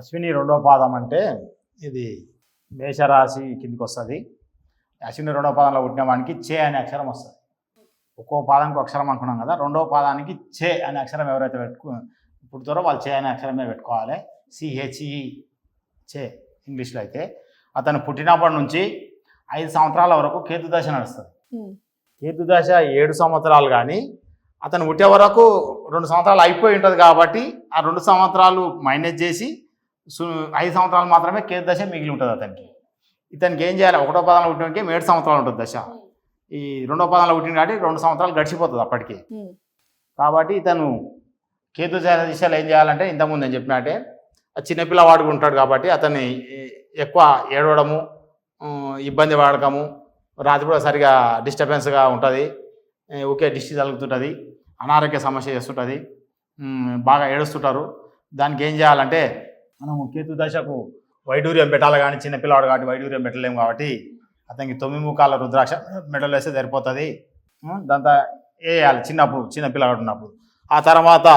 అశ్విని రెండో పాదం అంటే ఇది మేషరాశి కిందికి వస్తుంది. అశ్విని రెండో పాదంలో పుట్టిన వానికి చే అనే అక్షరం వస్తుంది. ఒక్కో పాదానికి అక్షరం అనుకున్నాం కదా రెండో పాదానికి చే అనే అక్షరం ఎవరైతే పెట్టుకు పుడతారో వాళ్ళు చే అనే అక్షరమే పెట్టుకోవాలి. సిహెచ్ఈ చే ఇంగ్లీష్లో అయితే. అతను పుట్టినప్పటి నుంచి ఐదు సంవత్సరాల వరకు కేతు దశ నడుస్తుంది. ఉమ్. కేతు దశ ఏడు సంవత్సరాలు కానీ అతను పుట్టే వరకు రెండు సంవత్సరాలు అయిపోయి ఉంటుంది కాబట్టి ఆ రెండు సంవత్సరాలు మైనస్ చేసి ఐదు సంవత్సరాలు మాత్రమే కేతు దశ మిగిలి ఉంటుంది అతనికి. ఇతనికి ఏం చేయాలి? ఒకటో పదంలో పుట్టినకి ఏడు సంవత్సరాలు ఉంటుంది దశ. ఈ రెండో పదంలో పుట్టిన కాబట్టి రెండు సంవత్సరాలు గడిచిపోతుంది అప్పటికి. కాబట్టి ఇతను కేతు దశ దిశలో ఏం చేయాలంటే ఇంతకుముందు నేను చెప్పినట్టే ఆ చిన్నపిల్లవాడు ఉంటాడు కాబట్టి అతన్ని ఎక్కువ ఏడవడము ఇబ్బంది పడకము రాత్రిపూట సరిగా డిస్టర్బెన్స్గా ఉంటుంది ఊకే దిష్టి తగులుతుంటుంది అనారోగ్య సమస్య చేస్తుంటుంది బాగా ఏడుస్తుంటారు. దానికి ఏం చేయాలంటే మనము కేతు దశకు వైడూర్యం పెట్టాలి కానీ చిన్నపిల్లవాడు కాబట్టి వైడూర్యం పెట్టలేము కాబట్టి అతనికి తొమ్మిది ముఖాల రుద్రాక్ష మెడలు వేస్తే సరిపోతుంది. దాంతో వేయాలి? చిన్నప్పుడు చిన్నపిల్లవాడు ఉన్నప్పుడు. ఆ తర్వాత